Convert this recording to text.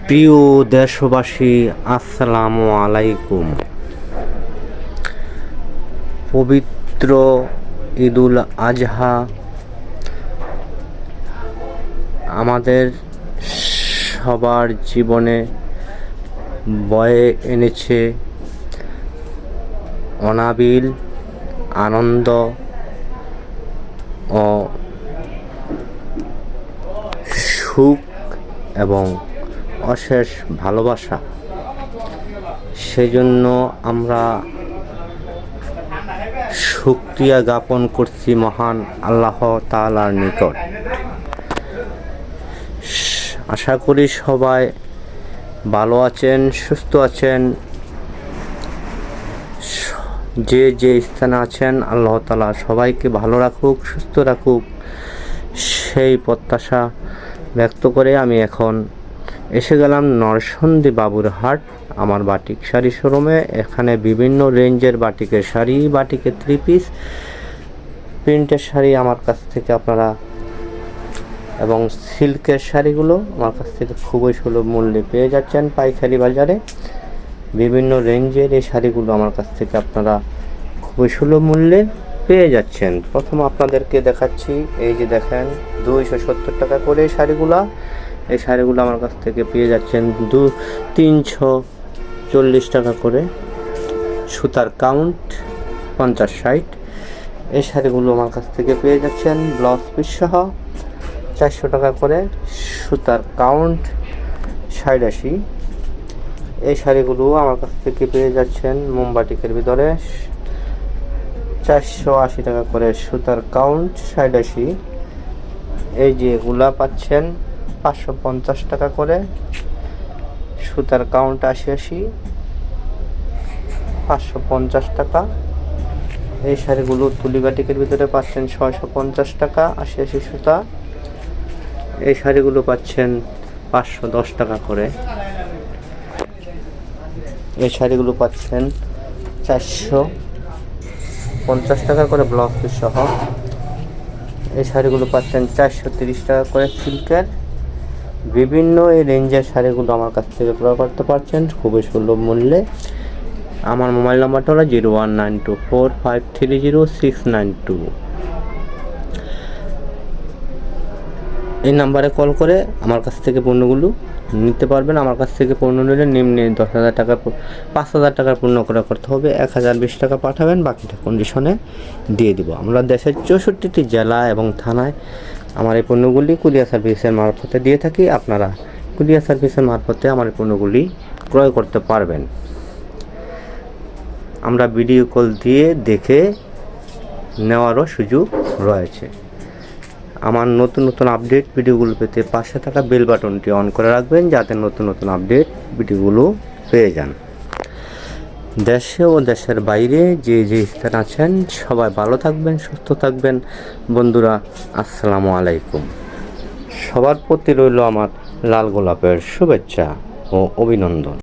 প্রিয় দেশবাসী, আসসালামু আলাইকুম। পবিত্র ঈদুল আজহা আমাদের সবার জীবনে বয়ে এনেছে অনাবিল আনন্দ ও সুখ এবং অশেষ ভালোবাসা। সেজন্য আমরা শুক্রিয়া জ্ঞাপন করছি মহান আল্লাহ তালার নিকট। আশা করি সবাই ভালো আছেন, সুস্থ আছেন। যে যে স্থানে আছেন, আল্লাহ তালা সবাইকে ভালো রাখুক, সুস্থ রাখুক। সেই প্রত্যাশা ব্যক্ত করে আমি এখন এসে গেলাম নরসন্দী বাবুর হাট, আমার বাটিক শাড়ি শোরুমে। এখানে বিভিন্ন রেঞ্জের বাটিকের শাড়ি, বাটিকের থ্রি পিস প্রিন্টের শাড়ি আমার কাছ থেকে আপনারা এবং সিল্কের শাড়িগুলো আমার কাছ থেকে খুবই সুলভ মূল্যে পেয়ে যাচ্ছেন পাইকারি বাজারে। বিভিন্ন রেঞ্জের এই শাড়িগুলো আমার কাছ থেকে আপনারা খুবই সুলভ মূল্যে পেয়ে যাচ্ছেন। প্রথম আপনাদেরকে দেখাচ্ছি, এই যে দেখেন, দুইশো সত্তর টাকা করে শাড়িগুলা। এই শাড়িগুলো আমার কাছ থেকে পেয়ে যাচ্ছেন দু তিনশো চল্লিশ টাকা করে। সুতার কাউন্ট, পঞ্চাশ ষাট। এই শাড়িগুলো আমার কাছ থেকে পেয়ে যাচ্ছেন ব্লাউজ পিস সহ চারশো টাকা করে। সুতার কাউন্ট, ষাট আশি। এই শাড়িগুলো আমার কাছ থেকে পেয়ে যাচ্ছেন মোমবাটিকের ভিতরে। চারশো আশি টাকা করে সুতার কাউন্ট, ষাট আশি। এই যে পাচ্ছেন পাঁচশো পঞ্চাশ টাকা করে। সুতার কাউন্ট আশি আশি। পাঁচশো পঞ্চাশ টাকা। এই শাড়িগুলো তুলিবাটিকের ভিতরে পাচ্ছেন ছয়শো পঞ্চাশ টাকা, আশি আশি সুতা। এই শাড়িগুলো পাচ্ছেন পাঁচশো দশ টাকা করে। এই শাড়িগুলো পাচ্ছেন চারশো পঞ্চাশ টাকা করে ব্লাউজ পিস সহ। এই শাড়িগুলো পাচ্ছেন চারশো তিরিশ টাকা করে সিল্কের। বিভিন্ন এই রেঞ্জের শাড়িগুলো আমার কাছ থেকে ক্রয় করতে পারছেন। খুবই সুলভ মূল্যে। আমার মোবাইল নাম্বারটা হলো zero one nine two four five three zero six nine two. এই নাম্বারে কল করে আমার কাছ থেকে পণ্যগুলো নিতে পারবেন। আমার কাছ থেকে পণ্য নিলে নিম্নে দশ হাজার টাকার পাঁচ হাজার টাকার পণ্য ক্রয় করতে হবে। এক হাজার বিশ টাকা পাঠাবেন। বাকিটা কন্ডিশনে দিয়ে দিব। আমরা দেশের চৌষট্টিটি জেলা এবং থানায় আমার এই পণ্যগুলি কুরিয়ার সার্ভিসের মারফতে দিয়ে থাকি আপনারা। কুরিয়ার সার্ভিসের মারফতে আমার এই পণ্যগুলি ক্রয় করতে পারবেন। আমরা ভিডিও কল দিয়ে দেখে নেওয়ারও সুযোগ রয়েছে। আমার নতুন নতুন আপডেট ভিডিওগুলো পেতে পাশে থাকা বেল বাটনটি অন করে রাখবেন যাতে নতুন নতুন আপডেট ভিডিওগুলো পেয়ে যান। দেশে ও দেশের বাইরে যে যে স্থান আছেন, সবাই ভালো থাকবেন, সুস্থ থাকবেন। বন্ধুরা, আসসালামু আলাইকুম। সবার প্রতি রইল আমার লাল গোলাপের শুভেচ্ছা ও অভিনন্দন।